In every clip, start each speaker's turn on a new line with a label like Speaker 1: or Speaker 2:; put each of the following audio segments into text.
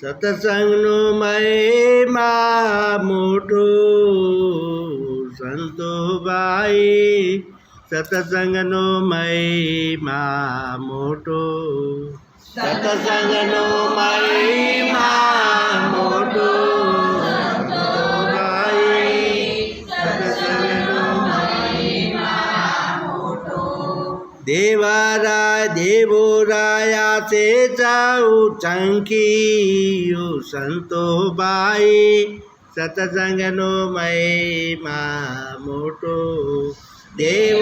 Speaker 1: સત્સંગનો મહિમા મોટો સંતોભાઈ સત્સંગનો મહિમા મોટો. સત્સંગનો મહિમા દેવારાય દેવોરાયા તે ચાઉ સંતો બાઈ. સતસંગનો મહિમા મોટો. દેવોરાયા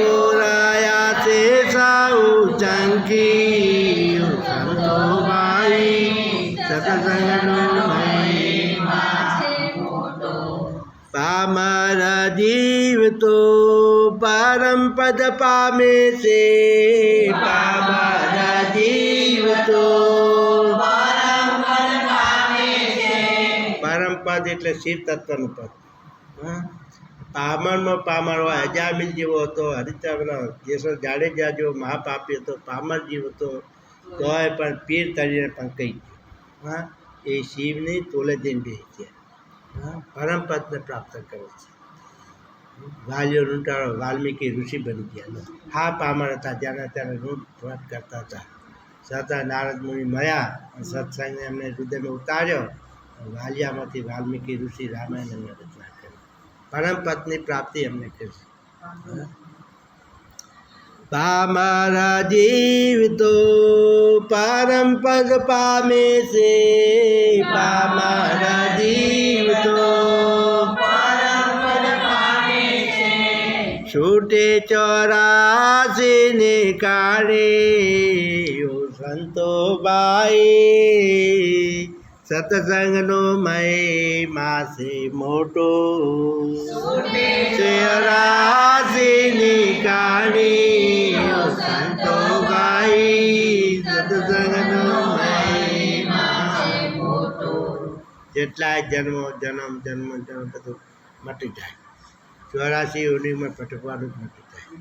Speaker 1: જીવ તો પરમ પદ પામે છે બાબા જીવ તો પરમ પદ એટલે શિવ તત્વનું પદ. હા? પામરમાં પામર હોય અજામિલ જેવો હતો હરિચંદ્ર જેસર જાડેજા જેવો મહાપાપી હતો પામર જીવ હતો તોય પણ પીર તરીને પણ કહી હા? એ શિવની તોલે દિન બે છે. હા? પરમપદને પ્રાપ્ત કરે છે. વાલીઓ લૂંટાળો વાલ્મીકી ઋષિ બની ગયા હા પામર હતા, ત્યાંના ત્યારે લૂંટ ફાટ કરતા હતા. છતાં નારદ મુનિ મળ્યા સત્સંગને એમને હૃદયમાં ઉતાર્યો વાલિયામાંથી વાલ્મીકી ઋષિ રામાયણની રચના કરી. પરમ પદની પ્રાપ્તિ એમને કરી? પામર જીવ તો પરમ પદ પામે છે પામર જીવ તો છૂટે ચોરાસીને કાળે ઓ સંતો બાઈ સત્સંગનો મહિમા છે મોટો. ચોરાસી કાળી સંતો બાઈ સત્સંગનો જેટલા જન્મો જન્મ જન્મ જન્મ બધું મટી જાય. ચોરાસી યોનિમાં ભટકવાનું જ મટી થાય.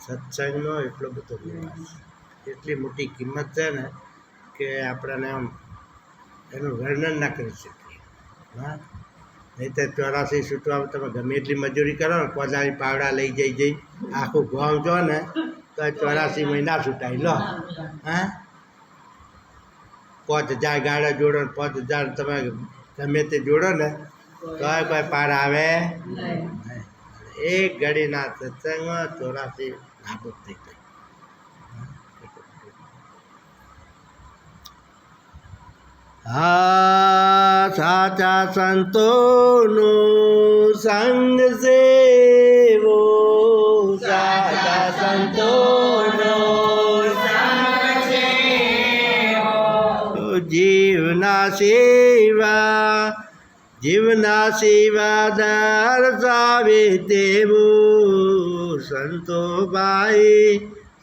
Speaker 1: સત્સંગનો એટલો બધો નિવાસ એટલી મોટી કિંમત છે ને કે આપણને આમ એનું વર્ણન ના કરી શકીએ. હા? નહીં તો ચોરાસી છૂટવામાં તમે ગમે એટલી મજૂરી કરો ને કોદાળી પાવડા લઈ જઈ જઈ આખું ગામ જો ને, તો ચોરાસી મહિના છૂટાય. લો. હા? પાંચ હજાર ગાડા જોડો ને પાંચ હજાર તમે ગમે તે જોડો ને, તો કોઈ પાર આવે. એક ઘડીના સત્સંગમાં ચોરાસી નાબૂદ થઈ ગઈ. હા, સાચા સંતોનો સંગ સેવો. સાચા સંતોનો જીવના સેવા જીવના સેવા સાવે તેવું સંતો ભાઈ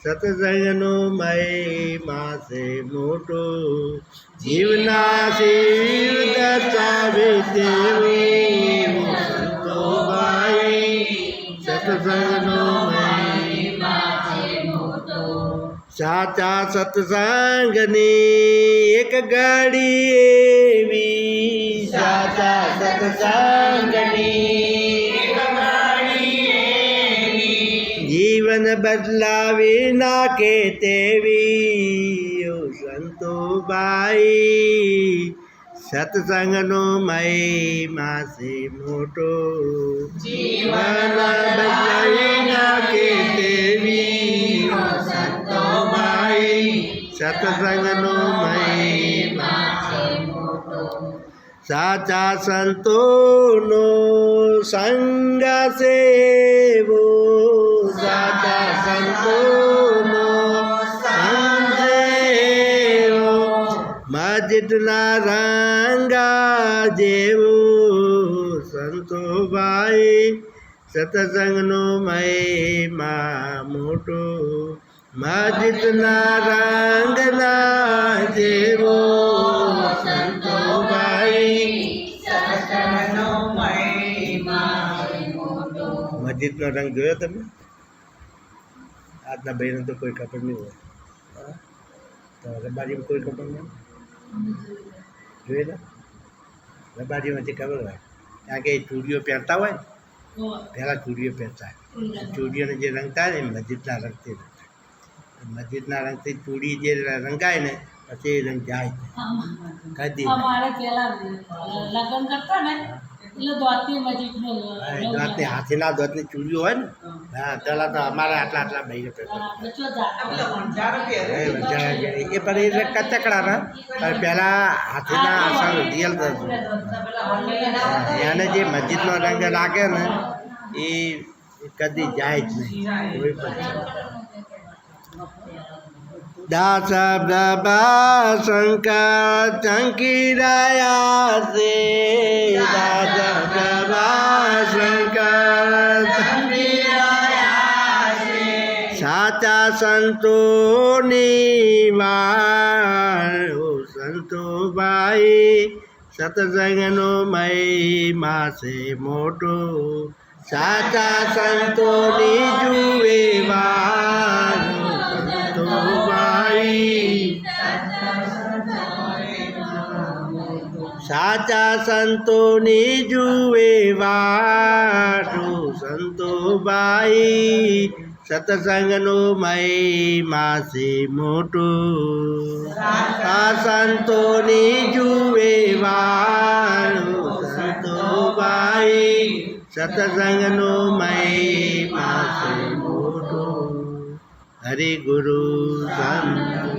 Speaker 1: સતસંગનો મહિમા છે મોટો. જીવના શિવ સાવે તેવું સંતો ભાઈ સતસંગનો સાચા સત્સંગની એક ગાડી એવી સાચા સત્સંગની જીવન બદલાવી નાખે તેવી ઓ સંતોબાઈ સત્સંગનો મહિમા છે મોટો જીવન બદલાવી નાખે તેવી ઓ સંતોબાઈ સત્સંગનો મહિમા સાચા સંતોનો સંગ સેવો. સાચા સંતોનો સંગ સેવો. મસ્જિદના રંગા જેવો. સંતોભાઈ સતસંગનો મહિમા મોટો. મસ્જિદના રંગના જેવો. મસ્જિદનો રંગ જોયો તમે? આજના ભાઈને તો કોઈ ખબર નહીં હોય. હા? તો રબારીમાં કોઈ ખબર નહીં? જોઈ લો રબારીમાંથી ખબર હોય? કારણ કે એ ચૂડીઓ પહેરતા હોય ને પહેલાં ચૂડીઓ પહેરતા ચૂડીઓને જે રંગતા હોય ને મસ્જિદના રંગથી રંગતા મસ્જિદના રંગથી ચૂડી જે રંગાય ને પછી એ રંગ જાય. કદી
Speaker 2: લગ્ન કરતા ને એટલે
Speaker 1: હાથીના દોતની ચૂડીઓ હોય ને. હા. પેલા તો અમારે આટલા આટલા
Speaker 2: ભાઈ.
Speaker 1: એ પણ એટલે કચકડાના. પણ પહેલા હાથીના આસન રિયલ એને જે મસ્જિદનો રંગ લાગે ને એ કદી જાય જ નહીં. કોઈ પણ દાસ શંકર ચંકી રહ્યા છે દાસ પ્રભા શંકર સાચા સંતોની સંતો ભાઈ સતસંગનો મહિમા છે મોટો સાચા સંતોની જુએ વાળો સંતોભાઈ સાચા સંતોની જુએ વાટો. સંતોબાઈ સતસંગનો મહિમા છે મોટો. આ સંતોની જુએ વાળો સંતોબાઈ સતસંગનો મહિમા છે મોટો હરિ ગુરુ સંત